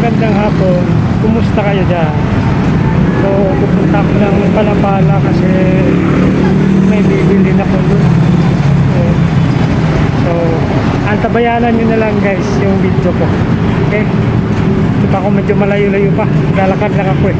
magandang hapon. Kumusta kayo dyan? So, pupunta ko ng Palapala kasi may bibili na ko doon. So, so, antabayanan nyo na lang guys yung video ko. Okay? Di pa medyo malayo-layo pa. Lalakad lang ako eh.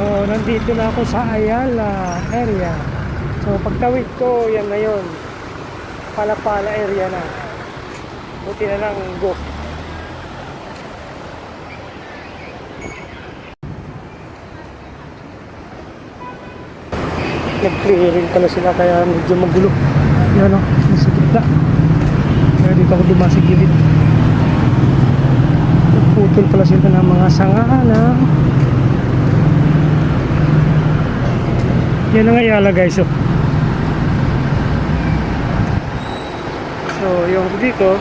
So, nandito na ako sa Ayala area. So, pagtawid ko, yan na yun. Palapala area na. Buti na lang go. Nag-clearing pala sila kaya medyo magulo. Yan o, nasa gitna. Kaya dito ako dumasig gilid. Putol pala sila ng mga sangana. Yan ang ayala guys oh. So yung dito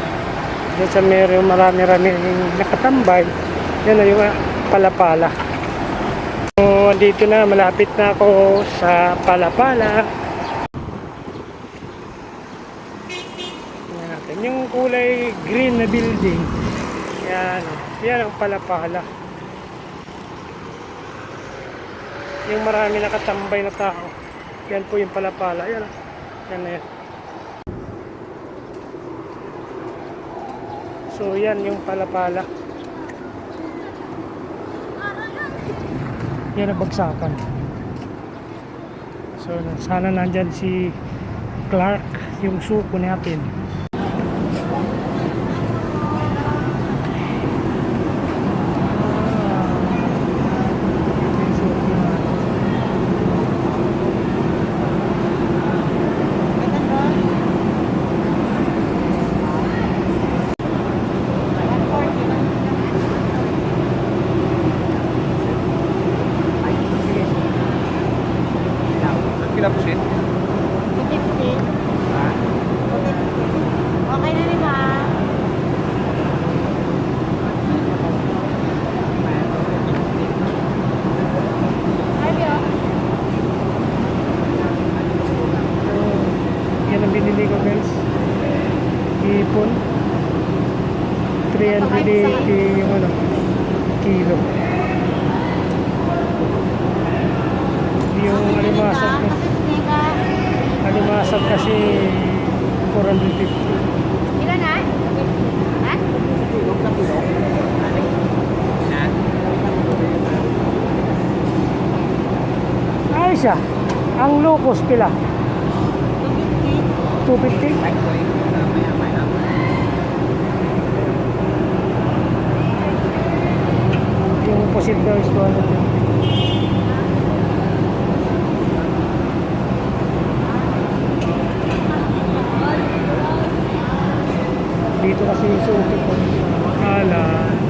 Diyan sa meron marami-rami nakatambay. Yan na yung ah, palapala. So dito na malapit na ako sa palapala. Yan yung kulay green na building. Yan Yan ang palapala yung marami nakatambay na tao. Yan po yung palapala. Yan. ah. Yan na yan. So yan yung palapala. Yan ang bagsakan. So sana nandyan si Clark yung suko natin. Yung suko natin. Pila po sit? 250. Okay na rin ba? Yan ang binili ko guys. Ipon. 380 yung ano, kasi 450. Ilan na? Ha? Ay siya, ang locos pila. 250. 250? Yung daw is 200. Dito kasi isuot ko. Alam.